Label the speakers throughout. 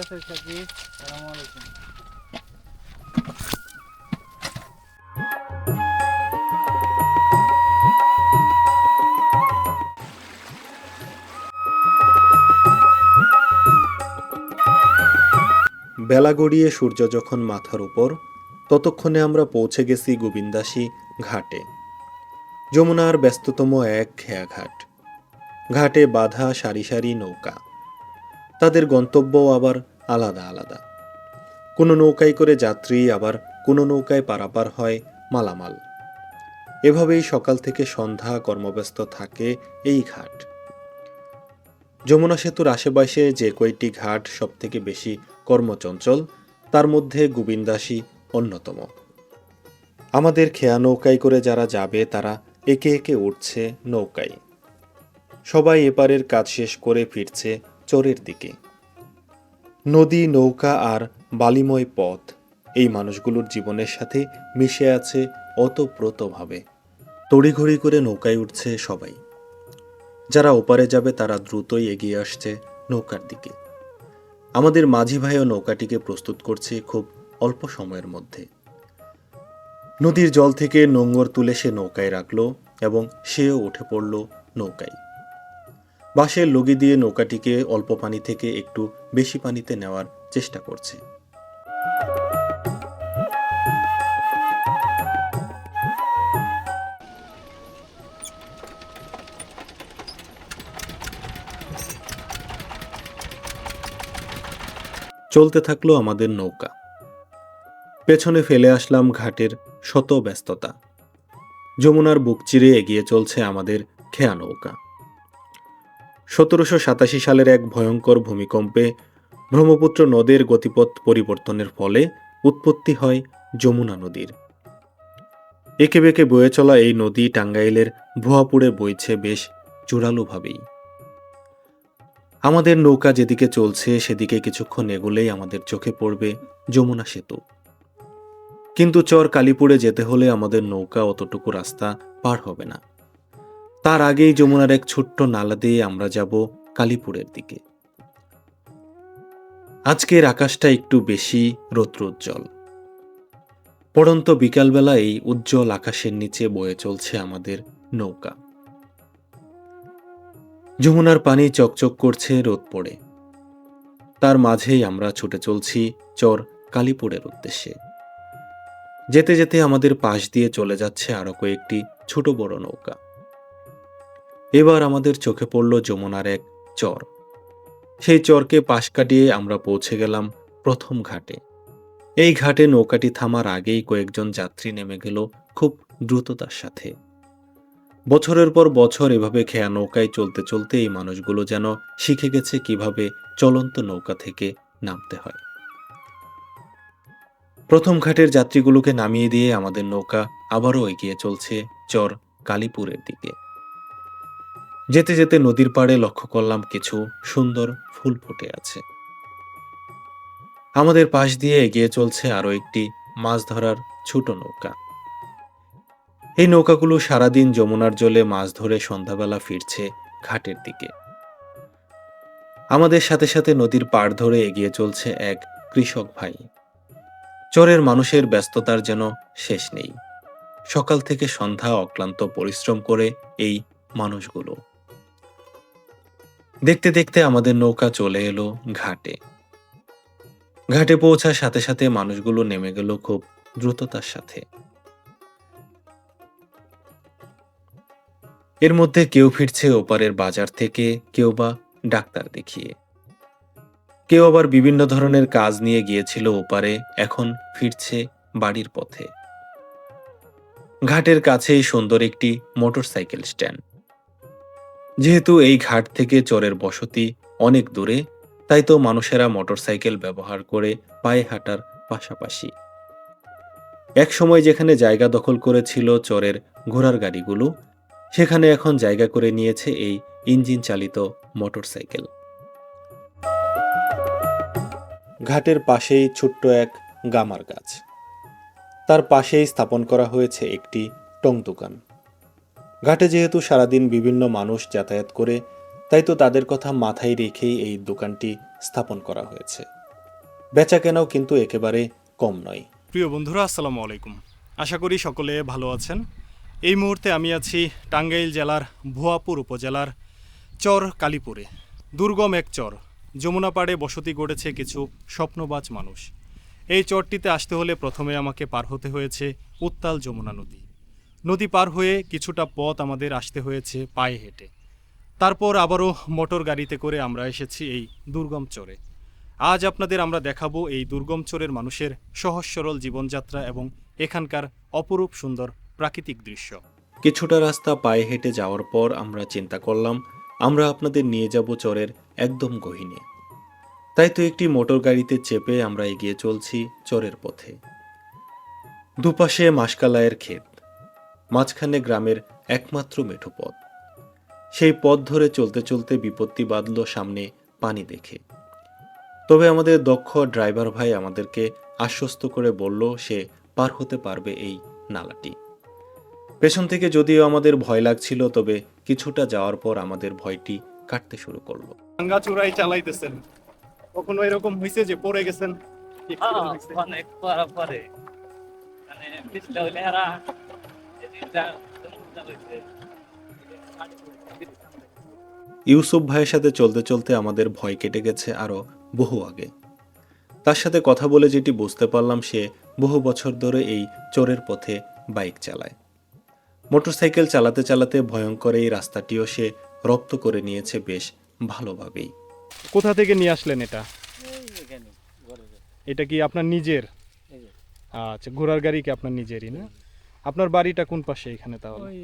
Speaker 1: আছে আলাইকুম
Speaker 2: বেলা গড়িয়ে সূর্য যখন মাথার উপর, ততক্ষণে আমরা পৌঁছে গেছি গোবিন্দাসী ঘাটে। যমুনার ব্যস্ততম এক খেয়াঘাট ঘাটে বাঁধা সারি সারি নৌকা। তাদের গন্তব্যও আবার আলাদা আলাদা। কোনো নৌকায় করে যাত্রী আবার কোনো নৌকায় পারাপার হয় মালামাল। এভাবেই সকাল থেকে সন্ধ্যা কর্মব্যস্ত থাকে এই ঘাট। যমুনা সেতুর আশেপাশে যে কয়টি ঘাট সবথেকে বেশি কর্মচঞ্চল, তার মধ্যে গোবিন্দাসী অন্যতম। আমাদের খেয়া নৌকায় করে যারা যাবে, তারা একে একে উঠছে নৌকায়। সবাই এপারের কাজ শেষ করে ফিরছে চরের দিকে। নদী, নৌকা আর বালিময় পথ, এই মানুষগুলোর জীবনের সাথে মিশে আছে অতপ্রতভাবে তড়িঘড়ি করে নৌকায় উঠছে সবাই। যারা ওপারে যাবে তারা দ্রুতই এগিয়ে আসছে নৌকার দিকে। আমাদের মাঝি ভাইও নৌকাটিকে প্রস্তুত করছে খুব অল্প সময়ের মধ্যে। নদীর জল থেকে নোঙর তুলে সে নৌকায় রাখল এবং সেও উঠে পড়ল নৌকায়। বাঁশের লগি দিয়ে নৌকাটিকে অল্প পানি থেকে একটু বেশি পানিতে নেওয়ার চেষ্টা করছে। চলতে থাকল আমাদের নৌকা। পেছনে ফেলে আসলাম ঘাটের শত ব্যস্ততা। যমুনার বুক চিরে এগিয়ে চলছে আমাদের খেয়া নৌকা। সতেরোশো সাতাশি সালের এক ভয়ঙ্কর ভূমিকম্পে ব্রহ্মপুত্র নদের গতিপথ পরিবর্তনের ফলে উৎপত্তি হয় যমুনা নদীর। একে বেঁকে বয়ে চলা এই নদী টাঙ্গাইলের ভুয়াপুরে বইছে বেশ জোরালোভাবেই। আমাদের নৌকা যেদিকে চলছে সেদিকে কিছুক্ষণ এগোলেই আমাদের চোখে পড়বে যমুনা সেতু। কিন্তু চর কালীপুরে যেতে হলে আমাদের নৌকা অতটুকু রাস্তা পার হবে না। তার আগেই যমুনার এক ছোট্ট নালা দিয়ে আমরা যাব কালীপুরের দিকে। আজকের আকাশটা একটু বেশি রৌদ্রোজ্জ্বল। পড়ন্ত বিকালবেলা এই উজ্জ্বল আকাশের নিচে বয়ে চলছে আমাদের নৌকা। যমুনার পানি চকচক করছে রোদ পড়ে। তার মাঝেই আমরা ছুটে চলছি চর কালীপুরের উদ্দেশ্যে। যেতে যেতে আমাদের পাশ দিয়ে চলে যাচ্ছে আরও কয়েকটি ছোট বড় নৌকা। এবার আমাদের চোখে পড়ল যমুনার এক চর। সেই চরকে পাশ কাটিয়ে আমরা পৌঁছে গেলাম প্রথম ঘাটে। এই ঘাটে নৌকাটি থামার আগেই কয়েকজন যাত্রী নেমে গেল খুব দ্রুততার সাথে। বছরের পর বছর এভাবে খেয়া নৌকায় চলতে চলতে এই মানুষগুলো যেন শিখে গেছে কীভাবে চলন্ত নৌকা থেকে নামতে হয়। প্রথম ঘাটের যাত্রীগুলোকে নামিয়ে দিয়ে আমাদের নৌকা আবারও এগিয়ে চলছে চর কালীপুরের দিকে। যেতে যেতে নদীর পাড়ে লক্ষ্য করলাম কিছু সুন্দর ফুল ফুটে আছে। আমাদের পাশ দিয়ে এগিয়ে চলছে আরও একটি মাছ ধরার ছোট নৌকা। এই নৌকাগুলো সারাদিন যমুনার জলে মাছ ধরে সন্ধ্যাবেলা ফিরছে ঘাটের দিকে। আমাদের সাথে সাথে নদীর পাড় ধরে এগিয়ে চলছে এক কৃষক ভাই। চরের মানুষের ব্যস্ততার যেন শেষ নেই। সকাল থেকে সন্ধ্যা অক্লান্ত পরিশ্রম করে এই মানুষগুলো। দেখতে দেখতে আমাদের নৌকা চলে এলো ঘাটে। ঘাটে পৌঁছার সাথে সাথে মানুষগুলো নেমে গেল খুব দ্রুততার সাথে। এর মধ্যে কেউ ফিরছে ওপারের বাজার থেকে, কেউ বা ডাক্তার দেখিয়ে। কেউ আবার বিভিন্ন ধরনের কাজ নিয়ে গিয়েছিল ওপারে, এখন ফিরছে বাড়ির পথে। ঘাটের কাছেই সুন্দর একটি মোটরসাইকেল স্ট্যান্ড। যেহেতু এই ঘাট থেকে চরের বসতি অনেক দূরে, তাই তো মানুষেরা মোটরসাইকেল ব্যবহার করে পায়ে হাঁটার পাশাপাশি। এক সময় যেখানে জায়গা দখল করেছিল চরের ঘোড়ার গাড়িগুলো, সেখানে এখন জায়গা করে নিয়েছে এই ইঞ্জিন চালিত মোটরসাইকেল। ঘাটের পাশেই ছোট্ট এক গামার গাছ। তার পাশেই স্থাপন করা হয়েছে একটি টং দোকান। ঘাটে যেহেতু সারাদিন বিভিন্ন মানুষ যাতায়াত করে, তাই তো তাদের কথা মাথায় রেখেই এই দোকানটি স্থাপন করা হয়েছে। বেচা কেনাও কিন্তু একেবারে কম নয়।
Speaker 3: প্রিয় বন্ধুরা, আসসালামু আলাইকুম। আশা করি সকলে ভালো আছেন। এই মুহূর্তে আমি আছি টাঙ্গাইল জেলার ভুয়াপুর উপজেলার চর কালীপুরে। দুর্গম এক চর। যমুনা পাড়ে বসতি গড়েছে কিছু স্বপ্নবাজ মানুষ। এই চরটিতে আসতে হলে প্রথমে আমাকে পার হতে হয়েছে উত্তাল যমুনা নদী। নদী পার হয়ে কিছুটা পথ আমাদের আসতে হয়েছে পায়ে হেঁটে। তারপর আবারও মোটর গাড়িতে করে আমরা এসেছি এই দুর্গম চরে। আজ আপনাদের আমরা দেখাবো এই দুর্গম চরের মানুষের সহজ সরল জীবনযাত্রা এবং এখানকার অপরূপ সুন্দর প্রাকৃতিক দৃশ্য।
Speaker 2: কিছুটা রাস্তা পায়ে হেঁটে যাওয়ার পর আমরা চিন্তা করলাম, আমরা আপনাদের নিয়ে যাব চরের একদম গহীনে। তাই তো একটি মোটর গাড়িতে চেপে আমরা এগিয়ে চলছি চরের পথে। দুপাশে মাসকালায়ের ক্ষেত। মাঝখানে গ্রামের একমাত্র মেঠো পথ। সেই পথ ধরে চলতে চলতে বিপত্তি বাঁধল সামনে পানি দেখে। তবে আমাদের দক্ষ ড্রাইভার ভাই আমাদেরকে আশ্বস্ত করে বলল সে পার হতে পারবে এই নালাটি। পেছন থেকে যদিও আমাদের ভয় লাগছিল তবে কিছুটা যাওয়ার পর আমাদের ভয়টি কাটতে শুরু করল।
Speaker 3: ভাঙ্গা চূড়াই চালাইতেছেন। কখনো এরকম হয়েছে যে পড়ে গেছেন?
Speaker 1: হ্যাঁ, অনেক পরে পরে মানে
Speaker 2: ইউসুফ ভাইয়ের সাথে চলতে চলতে আমাদের ভয় কেটে গেছে আরও বহু আগে। তার সাথে কথা বলে যেটি বুঝতে পারলাম সে বহু বছর ধরে এই চোরের পথে বাইক চালায়। মোটরসাইকেল চালাতে চালাতে ভয়ঙ্কর এই রাস্তাটিও সে রপ্ত করে নিয়েছে বেশ ভালোভাবেই।
Speaker 3: কোথা থেকে নিয়ে আসলেন এটা? এটা কি আপনার নিজের? আচ্ছা ঘোড়ার গাড়ি কি আপনার নিজেরই না? আপনার বাড়িটা কোন পাশে এখানে তাহলে?
Speaker 1: ওই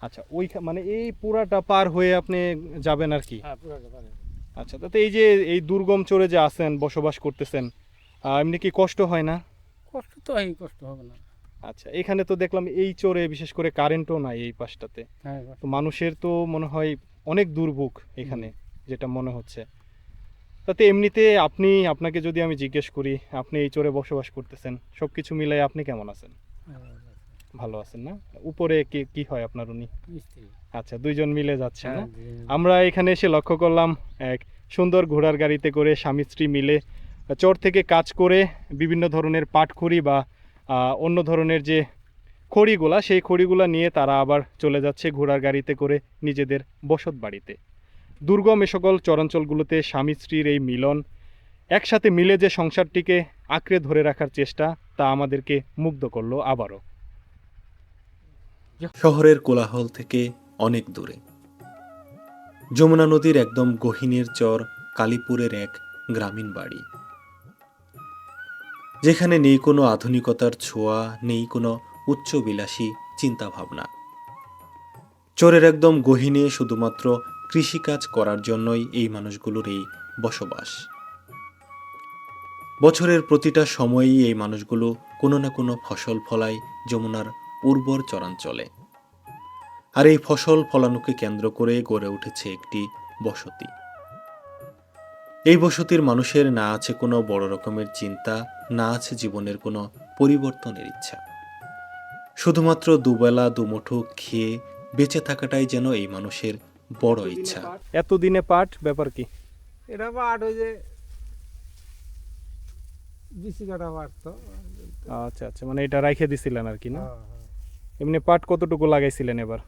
Speaker 3: আচ্ছা ওই মানে এই পুরাটা পার হয়ে আপনি যাবেন আর কি?
Speaker 1: হ্যাঁ, পুরোটা পারে।
Speaker 3: আচ্ছা তাতে এই যে এই দুর্গম চরে যে আছেন বসবাস করতেছেন এমনি কি কষ্ট হয় না?
Speaker 1: কষ্ট তো এই কষ্ট হবে না।
Speaker 3: আচ্ছা এখানে তো দেখলাম এই চরে বিশেষ করে কারেন্টও নাই এই পাশটাতে।
Speaker 1: হ্যাঁ
Speaker 3: তো মানুষের তো মনে হয় অনেক দুর্ভোগ এখানে যেটা মনে হচ্ছে। তাতে এমনিতে আপনি আপনাকে যদি আমি জিজ্ঞেস করি আপনি এই চরে বসবাস করতেছেন সব কিছু মিলাই আপনি কেমন আছেন?
Speaker 1: হ্যাঁ,
Speaker 3: ভালো আছেন না? উপরে কি কি হয় আপনার উনি? আচ্ছা দুইজন মিলে যাচ্ছে না?
Speaker 1: হ্যাঁ,
Speaker 3: আমরা এখানে এসে লক্ষ্য করলাম এক সুন্দর ঘোড়ার গাড়িতে করে স্বামী স্ত্রী মিলে চর থেকে কাজ করে বিভিন্ন ধরনের পাটখড়ি বা অন্য ধরনের যে খড়িগুলা সেই খড়িগুলা নিয়ে তারা আবার চলে যাচ্ছে ঘোড়ার গাড়িতে করে নিজেদের বসত বাড়িতে। দুর্গম এ সকল চরাঞ্চলগুলোতে স্বামী স্ত্রীর এই মিলন একসাথে মিলে যে সংসারটিকে আঁকড়ে ধরে রাখার চেষ্টা তা আমাদেরকে মুগ্ধ করল আবারও।
Speaker 2: শহরের কোলাহল থেকে অনেক দূরে। যমুনা নদীর একদম গহীনের চর কালীপুরের এক গ্রামীণ বাড়ি। যেখানে নেই কোনো আধুনিকতার ছোঁয়া, নেই কোনো উচ্চবিলাসী চিন্তাভাবনা। চরের একদম গহীনে শুধুমাত্র কৃষিকাজ করার জন্যই এই মানুষগুলোর এই বসবাস। বছরের প্রতিটা সময়েই এই মানুষগুলো কোনো না কোনো ফসল ফলায় যমুনার উর্বর চরাঞ্চলে। আর এই ফসল ফলানোকে কেন্দ্র করে গড়ে উঠেছে একটি বসতি। এই বসতির মানুষের না আছে কোনো বড় রকমের চিন্তা না আছে জীবনের কোনো পরিবর্তনের ইচ্ছা। শুধুমাত্র দুবেলা দুমুঠো খেয়ে বেঁচে থাকাটাই যেন এই মানুষের বড় ইচ্ছা।
Speaker 3: এতদিনে পাঠ ব্যাপার কি?
Speaker 4: এটা পাট ওই যে বিসি কাটা পাট তো
Speaker 3: আচ্ছা আচ্ছা মানে এটা রাইখে দিছিলেন আর কি না?
Speaker 4: হ্যাঁ, হ্যাঁ।
Speaker 3: এমনি পাট কতটুকু লাগাইছিলেন এবার?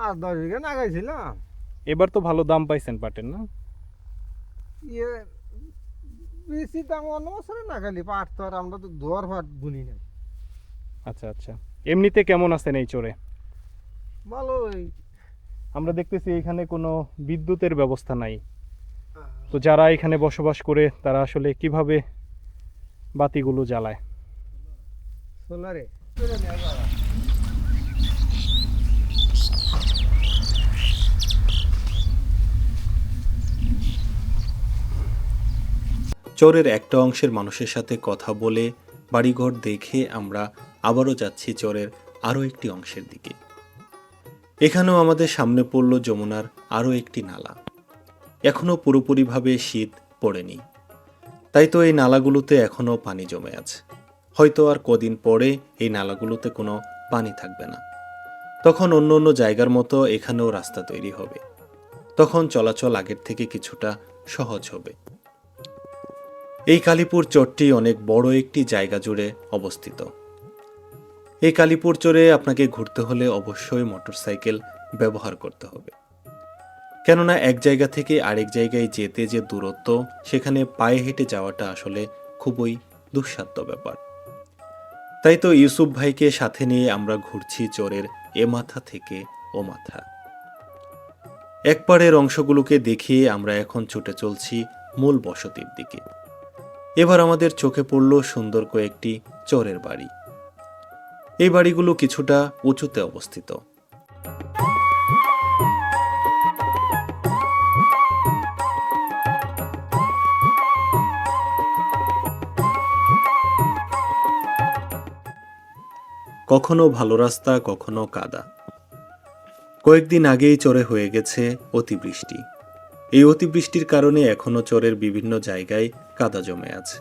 Speaker 4: আর দশ বিঘা লাগাইছিলাম।
Speaker 3: এবার তো ভালো দাম পাইছেন পাটের না?
Speaker 4: ইয়ে বেশি দাম অন্য বছরে না খালি পাট তো আর আমরা তো দোয়ার পাট বুনি না
Speaker 3: আচ্ছা আচ্ছা। এমনিতে কেমন আছেন এই চরে?
Speaker 4: ভালো
Speaker 3: আমরা দেখতেছি এখানে কোনো বিদ্যুতের ব্যবস্থা নাই। তো যারা এখানে বসবাস করে তারা আসলে কীভাবে বাতিগুলো জ্বালায়?
Speaker 4: সোলারে।
Speaker 2: চরের একটা অংশের মানুষের সাথে কথা বলে বাড়িঘর দেখে আমরা আবারও যাচ্ছি চরের আরও একটি অংশের দিকে। এখানেও আমাদের সামনে পড়ল যমুনার আরও একটি নালা। এখনও পুরোপুরিভাবে শীত পড়েনি। তাই তো এই নালাগুলোতে এখনও পানি জমে আছে। হয়তো আর কদিন পরে এই নালাগুলোতে কোনো পানি থাকবে না। তখন অন্য অন্য জায়গার মতো এখানেও রাস্তা তৈরি হবে। তখন চলাচল আগের থেকে কিছুটা সহজ হবে। এই কালীপুর চরটি অনেক বড় একটি জায়গা জুড়ে অবস্থিত। এই কালীপুর চরে আপনাকে ঘুরতে হলে অবশ্যই মোটরসাইকেল ব্যবহার করতে হবে। কেননা এক জায়গা থেকে আরেক জায়গায় যেতে যে দূরত্ব, সেখানে পায়ে হেঁটে যাওয়াটা আসলে খুবই দুঃসাধ্য ব্যাপার। তাই তো ইউসুফ ভাইকে সাথে নিয়ে আমরা ঘুরছি চোরের এ মাথা থেকে ও মাথা। একপারের অংশগুলোকে দেখিয়ে আমরা এখন ছুটে চলছি মূল বসতির দিকে। এবার আমাদের চোখে পড়ল সুন্দর কয়েকটি চোরের বাড়ি। এই বাড়িগুলো কিছুটা উঁচুতে অবস্থিত। কখনো ভালো রাস্তা, কখনো কাদা। কয়েকদিন আগেই চরে হয়ে গেছে অতিবৃষ্টি। এই অতিবৃষ্টির কারণে এখনও চরের বিভিন্ন জায়গায় কাদা জমে আছে।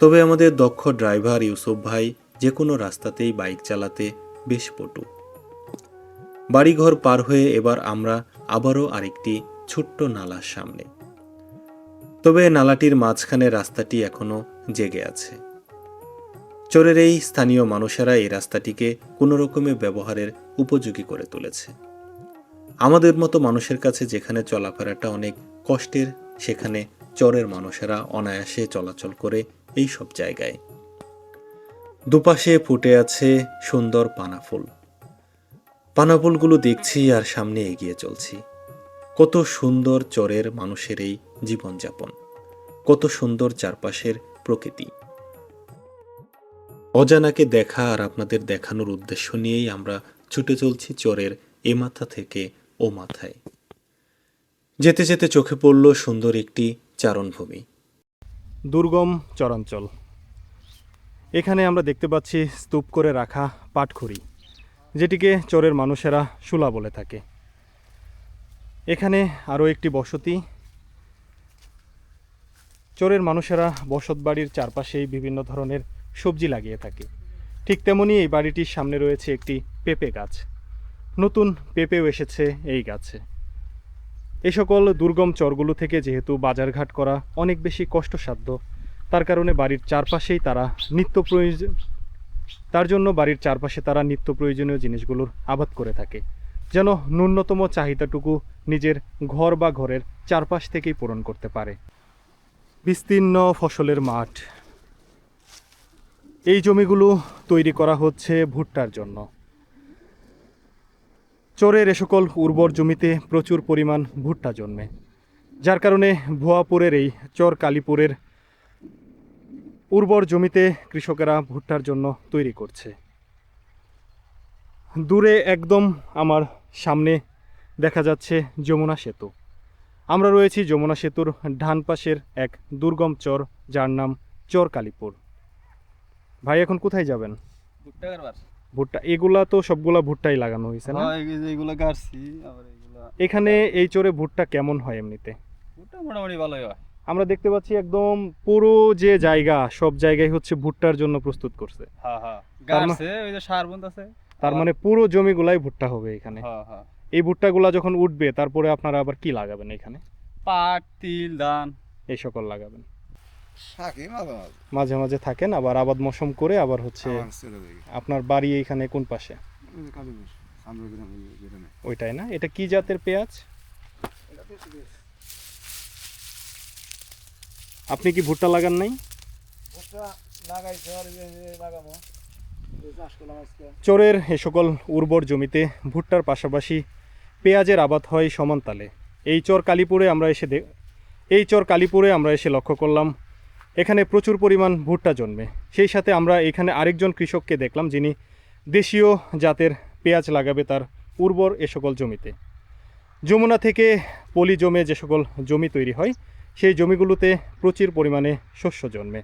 Speaker 2: তবে আমাদের দক্ষ ড্রাইভার ইউসুফ ভাই যে কোনো রাস্তাতেই বাইক চালাতে বেশ পটু। বাড়িঘর পার হয়ে এবার আমরা আবারও আরেকটি ছোট্ট নালার সামনে। তবে নালাটির মাঝখানে রাস্তাটি এখনও জেগে আছে। চোরের এই স্থানীয় মানুষেরা এই রাস্তাটিকে কোনো রকমে ব্যবহারের উপযোগী করে তুলেছে। আমাদের মতো মানুষের কাছে যেখানে চলাফেরাটা অনেক কষ্টের, সেখানে চরের মানুষেরা অনায়াসে চলাচল করে এই সব জায়গায়। দুপাশে ফুটে আছে সুন্দর পানাফুল। পানাফুলগুলো দেখছি আর সামনে এগিয়ে চলছি। কত সুন্দর চরের মানুষের এই জীবনযাপন। কত সুন্দর চারপাশের প্রকৃতি। অজানাকে দেখা আর আপনাদের দেখানোর উদ্দেশ্য নিয়েই আমরা ছুটে চলছি চরের এ মাথা থেকে ও মাথায়। যেতে যেতে চোখে পড়ল সুন্দর একটি চারণভূমি।
Speaker 3: দুর্গম চরাঞ্চল। এখানে আমরা দেখতে পাচ্ছি স্তূপ করে রাখা পাটখড়ি যেটিকে চরের মানুষেরা শুলা বলে থাকে। এখানে আরও একটি বসতি। চরের মানুষেরা বসত বাড়ির চারপাশেই বিভিন্ন ধরনের সবজি লাগিয়ে থাকে। ঠিক তেমনি এই বাড়িটির সামনে রয়েছে একটি পেঁপে গাছ। নতুন পেঁপেও এসেছে এই গাছে। এই সকল দুর্গম চরগুলো থেকে যেহেতু বাজারঘাট করা অনেক বেশি কষ্টসাধ্য, তার কারণে বাড়ির চারপাশেই তারা নিত্য প্রয়োজন তার জন্য বাড়ির চারপাশে তারা নিত্য প্রয়োজনীয় জিনিসগুলোর আবাদ করে থাকে, যেন ন্যূনতম চাহিদাটুকু নিজের ঘর বা ঘরের চারপাশ থেকেই পূরণ করতে পারে। বিস্তীর্ণ ফসলের মাঠ এই জমিগুলো তৈরি করা হচ্ছে ভুট্টার জন্য। চরের এ সকল উর্বর জমিতে প্রচুর পরিমাণ ভুট্টা জন্মে। যার কারণে ভুয়াপুরের এই চর কালীপুরের উর্বর জমিতে কৃষকেরা ভুট্টার জন্য তৈরি করছে। দূরে একদম আমার সামনে দেখা যাচ্ছে যমুনা সেতু। আমরা রয়েছি যমুনা সেতুর ডান পাশের এক দুর্গম চর, যার নাম চর কালীপুর। ভাই এখন কোথায় যাবেন?
Speaker 1: ভুট্টা কারবার
Speaker 3: ভুট্টা এগুলা তো সবগুলা ভুট্টাই লাগানো হয়েছে না?
Speaker 1: হ্যাঁ, এগুলো গাড়ছি আবার এগুলা
Speaker 3: এখানে এই চরে ভুট্টা কেমন হয় এমনিতে?
Speaker 1: ভুট্টা মোটামুটি ভালোই হয়।
Speaker 3: আমরা দেখতে পাচ্ছি একদম পুরো যে জায়গা সব জায়গায় হচ্ছে ভুট্টার জন্য প্রস্তুত করছে।
Speaker 1: হ্যাঁ হ্যাঁ।
Speaker 3: তার
Speaker 1: ওই যে সার বন্ধ আছে
Speaker 3: তার মানে পুরো জমিগুলাই ভুট্টা হবে এখানে।
Speaker 1: হ্যাঁ হ্যাঁ।
Speaker 3: এই ভুট্টাগুলা যখন উঠবে তারপরে আপনারা আবার কি লাগাবেন এখানে?
Speaker 1: পাট তিল ধান।
Speaker 3: এই সকল লাগাবেন।
Speaker 4: থাকি মাঝে মাঝে।
Speaker 3: মাঝে মাঝে থাকেন আবার আবাদ মৌসুম করে আবার হচ্ছে
Speaker 4: আবার চলে যাই
Speaker 3: আপনার বাড়ি এখানে কোন পাশে?
Speaker 4: ওই যে কালীপুর আমরা গ্রামে গ্রামে।
Speaker 3: ওইটাই না? এটা কি জাতের পেঁয়াজ? আপনি কি ভুট্টা লাগান নাই?
Speaker 4: ভুট্টা লাগাইছে আর এই যে লাগাবো। এই চাষ করলাম আজকে।
Speaker 3: চরের এ সকল উর্বর জমিতে ভুট্টার পাশাপাশি পেঁয়াজের আবাদ হয় সমান তালে। এই চর কালীপুরে আমরা এসে দে- এই চর কালীপুরে আমরা এসে লক্ষ্য করলাম এখানে প্রচুর পরিমাণ ভুট্টা জন্মে। সেই সাথে আমরা এখানে আরেকজন কৃষককে দেখলাম, যিনি দেশীয় জাতের পেঁয়াজ লাগাবে তার উর্বর এ সকল জমিতে। যমুনা থেকে পলি জমে যে সকল জমি তৈরি হয়, সেই জমিগুলোতে প্রচুর পরিমাণে শস্য জন্মে।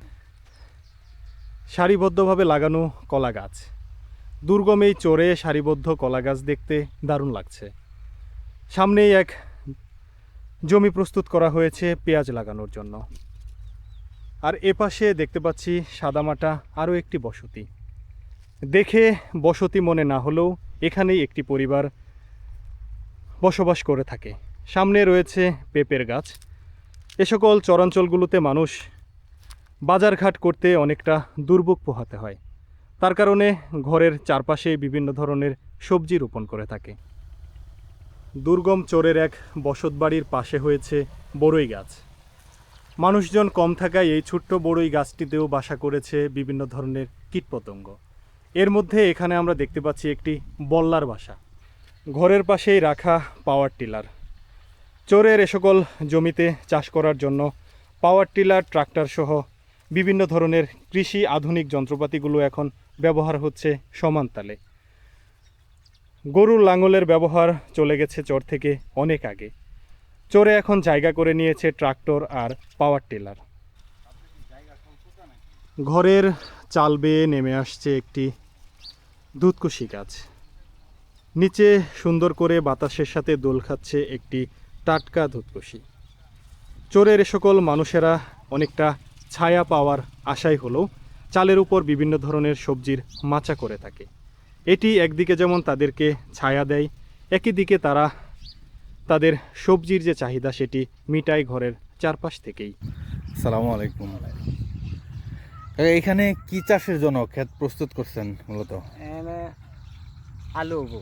Speaker 3: সারিবদ্ধভাবে লাগানো কলা গাছ। দুর্গম এই চরে সারিবদ্ধ কলা গাছ দেখতে দারুণ লাগছে। সামনেই এক জমি প্রস্তুত করা হয়েছে পেঁয়াজ লাগানোর জন্য। আর এপাশে দেখতে পাচ্ছি সাদামাটা আরও একটি বসতি। দেখে বসতি মনে না হলেও এখানেই একটি পরিবার বসবাস করে থাকে। সামনে রয়েছে পেঁপের গাছ। এ সকল চরাঞ্চলগুলোতে মানুষ বাজারঘাট করতে অনেকটা দুর্ভোগ পোহাতে হয়। তার কারণে ঘরের চারপাশে বিভিন্ন ধরনের সবজি রোপণ করে থাকে। দুর্গম চোরের এক বসতবাড়ির পাশে হয়েছে বড়ই গাছ। মানুষজন কম থাকায় এই ছোট্ট বড়ই গাছটিতেও বাসা করেছে বিভিন্ন ধরনের কীটপতঙ্গ। এর মধ্যে এখানে আমরা দেখতে পাচ্ছি একটি বল্লার বাসা। ঘরের পাশেই রাখা পাওয়ার টিলার। চোরের এ সকল জমিতে চাষ করার জন্য পাওয়ার টিলার, ট্রাক্টর সহ বিভিন্ন ধরনের কৃষি আধুনিক যন্ত্রপাতিগুলো এখন ব্যবহার হচ্ছে সমান তালে। গরুর লাঙলের ব্যবহার চলে গেছে চর থেকে অনেক আগে। চোরে এখন জায়গা করে নিয়েছে ট্রাক্টর আর পাওয়ার টিলার। ঘরের চাল বেয়ে নেমে আসছে একটি দুধকুশি গাছ। নিচে সুন্দর করে বাতাসের সাথে দোল খাচ্ছে একটি টাটকা দুধকুশি। চোরের সকল মানুষেরা অনেকটা ছায়া পাওয়ার আশাই হলেও চালের উপর বিভিন্ন ধরনের সবজির মাচা করে থাকে। এটি একদিকে যেমন তাদেরকে ছায়া দেয়, একই দিকে তারা তাদের সবজির যে চাহিদা সেটি মিটায় ঘরের চারপাশ থেকেই।
Speaker 5: সালামু আলাইকুম। এখানে কি চাষের জন্য ক্ষেত প্রস্তুত করছেন মূলত?
Speaker 6: আলু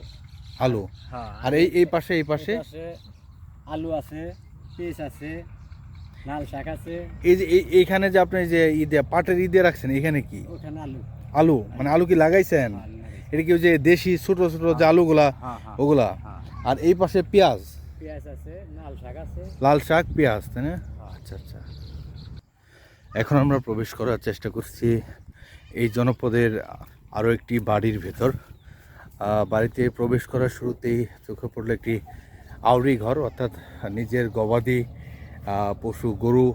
Speaker 5: আলু?
Speaker 6: হ্যাঁ
Speaker 5: আর এই এই পাশে এই পাশে?
Speaker 6: আলু আছে পিস আছে লাল শাক আছে।
Speaker 5: এই যে এই- এইখানে যে আপনি যে ঈদে পাটের ঈদে রাখছেন এখানে কি?
Speaker 6: ওখানে আলু।
Speaker 5: আলু? মানে আলু কি লাগাইছেন? এটা কি ওই যে দেশি ছোট ছোট যে আলুগুলা?
Speaker 6: হ্যাঁ হ্যাঁ।
Speaker 5: ওগুলা?
Speaker 6: হ্যাঁ।
Speaker 5: আর এই পাশে পেঁয়াজ
Speaker 6: পেঁয়াজ? লাল শাক
Speaker 5: পেঁয়াজ, তাই না? আচ্ছা আচ্ছা। এখন আমরা প্রবেশ করার চেষ্টা করছি এই জনপদের আরও একটি বাড়ির ভেতর। বাড়িতে প্রবেশ করার শুরুতেই চোখে পড়ল একটি আউরি ঘর, অর্থাৎ নিজের গবাদি পশু, গরু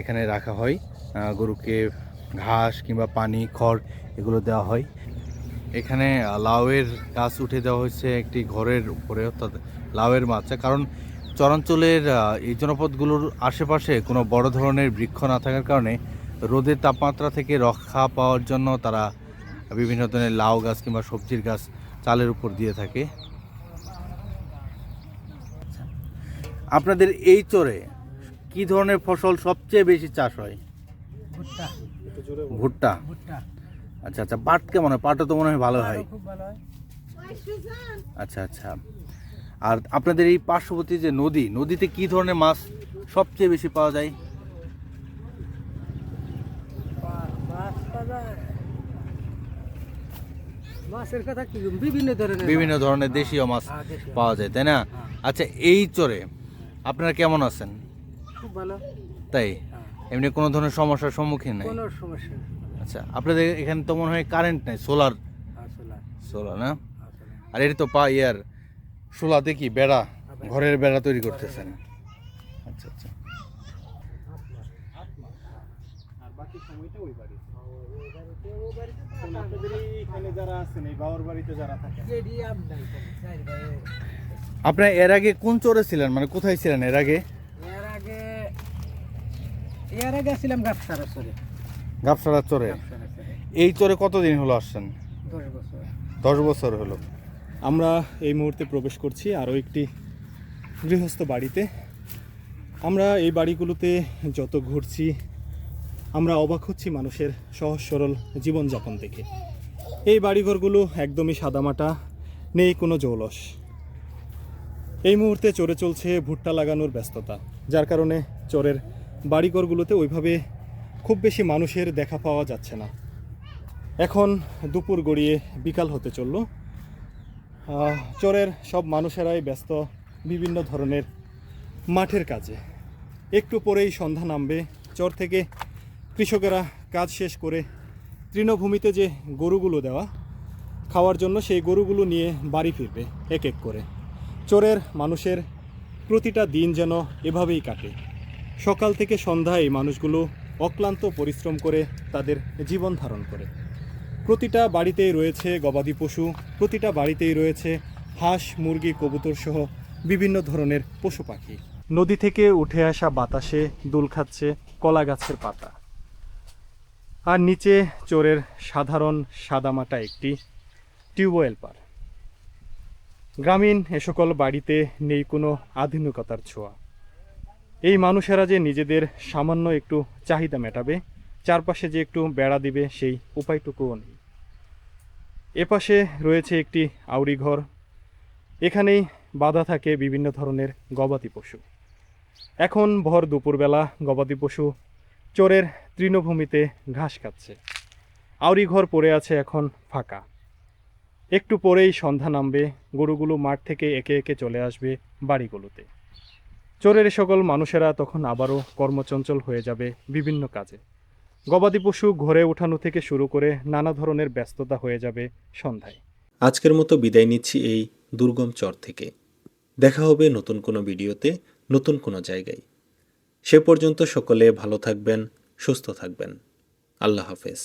Speaker 5: এখানে রাখা হয়। গরুকে ঘাস কিংবা পানি, খড় এগুলো দেওয়া হয়। এখানে লাউয়ের গাছ উঠে দেওয়া হয়েছে একটি ঘরের উপরে অর্থাৎ লাউয়ের মাচা কারণ চরাঞ্চলের এই জনপদগুলোর আশেপাশে কোনো বড় ধরনের বৃক্ষ না থাকার কারণে রোদের তাপমাত্রা থেকে রক্ষা পাওয়ার জন্য তারা বিভিন্ন ধরনের লাউ গাছ কিংবা সবজির গাছ চালের উপর দিয়ে থাকে। আপনাদের এই চরে কি ধরনের ফসল সবচেয়ে বেশি চাষ হয়?
Speaker 6: ভুট্টা।
Speaker 5: আচ্ছা আচ্ছা পাট কেমন হয় পাটও তো মনে হয় ভালো হয়।
Speaker 6: খুব ভালো হয়।
Speaker 5: আচ্ছা আচ্ছা। আর আপনাদের এই পার্শ্ববর্তী যে নদী নদীতে কি ধরনের মাছ সবচেয়ে বেশি পাওয়া যায়?
Speaker 6: মাছের কথা কি বিভিন্ন ধরনের
Speaker 5: বিভিন্ন ধরনের দেশীয় মাছ
Speaker 6: হ্যাঁ,
Speaker 5: পাওয়া যায় তাই না? আচ্ছা এই চরে আপনারা কেমন আছেন?
Speaker 6: খুব ভালো।
Speaker 5: তাই?
Speaker 6: হ্যাঁ।
Speaker 5: এমনি কোনো ধরনের সমস্যার সম্মুখীন নেই?
Speaker 6: কোনো সমস্যা নেই।
Speaker 5: আচ্ছা আপনাদের এখানে তো মনে হয় কারেন্ট নেই সোলার
Speaker 6: আসলে
Speaker 5: সোলার না? আর এটা তো পা ইয়ার সোলাতে কি বেড়া ঘরের বেড়া তৈরি করতেছেন? আচ্ছা আচ্ছা।
Speaker 3: আর বাকি সময়টা ওই বাড়ি আপনাদের এইখানে যারা আছেন এই বাবার বাড়িতে যারা থাকেন।
Speaker 6: এডি আপ নাই চাই ভাই
Speaker 5: আপনারা এর আগে কোন চরে ছিলেন? মানে কোথায় ছিলেন এর আগে?
Speaker 6: এর আগে এর আগে ছিলাম গাছসারা সরে
Speaker 5: গাবসারা চরে? এই চরে কতদিন হলো আসছেন?
Speaker 6: দশ বছর
Speaker 5: হলো।
Speaker 3: আমরা এই মুহূর্তে প্রবেশ করছি আরও একটি গৃহস্থ বাড়িতে। আমরা এই বাড়িগুলোতে যত ঘুরছি আমরা অবাক হচ্ছি মানুষের সহজ সরল জীবনযাপন দেখে। এই বাড়িঘরগুলো একদমই সাদামাটা নেই কোনো জৌলস। এই মুহূর্তে চড়ে চলছে ভুট্টা লাগানোর ব্যস্ততা যার কারণে চরের বাড়িঘরগুলোতে ওইভাবে খুব বেশি মানুষের দেখা পাওয়া যাচ্ছে না। এখন দুপুর গড়িয়ে বিকাল হতে চলল। চরের সব মানুষেরাই ব্যস্ত বিভিন্ন ধরনের মাঠের কাজে। একটু পরেই সন্ধ্যা নামবে। চর থেকে কৃষকেরা কাজ শেষ করে তৃণভূমিতে যে গরুগুলো দেওয়া, খাওয়ার জন্য সেই গরুগুলো নিয়ে বাড়ি ফিরবে এক এক করে। চোরের মানুষের প্রতিটা দিন যেন এভাবেই কাটে। সকাল থেকে সন্ধ্যায় মানুষগুলো অক্লান্ত পরিশ্রম করে তাদের জীবন ধারণ করে। প্রতিটা বাড়িতেই রয়েছে গবাদি পশু, প্রতিটা বাড়িতেই রয়েছে হাঁস, মুরগি, কবুতর সহ বিভিন্ন ধরনের পশু পাখি। নদী থেকে উঠে আসা বাতাসে দুল খাচ্ছে কলা গাছের পাতা। আর নিচে চোরের সাধারণ সাদামাটা একটি টিউবওয়েল পার। গ্রামীণ এ সকল বাড়িতে নেই কোনো আধুনিকতার ছোঁয়া। এই মানুষেরা যে নিজেদের সামান্য একটু চাহিদা মেটাবে, চারপাশে যে একটু বেড়া দিবে সেই উপায়টুকুও নেই। এপাশে রয়েছে একটি আউরি ঘর। এখানেই বাধা থাকে বিভিন্ন ধরনের গবাদি পশু। এখন ভর দুপুরবেলা গবাদি পশু চোরের তৃণভূমিতে ঘাস খাচ্ছে আউরি ঘর পড়ে আছে এখন ফাঁকা। একটু পরেই সন্ধ্যা নামবে, গরুগুলো মাঠ থেকে একে একে চলে আসবে বাড়িগুলোতে। চোরের সকল মানুষেরা তখন আবারও কর্মচঞ্চল হয়ে যাবে বিভিন্ন কাজে। গবাদি পশু ঘরে ওঠানো থেকে শুরু করে নানা ধরনের ব্যস্ততা হয়ে যাবে সন্ধ্যায়।
Speaker 2: আজকের মতো বিদায় নিচ্ছি এই দুর্গম চর থেকে। দেখা হবে নতুন কোনো ভিডিওতে, নতুন কোনো জায়গায়। সে পর্যন্ত সকলে ভালো থাকবেন, সুস্থ থাকবেন। আল্লাহ হাফেজ।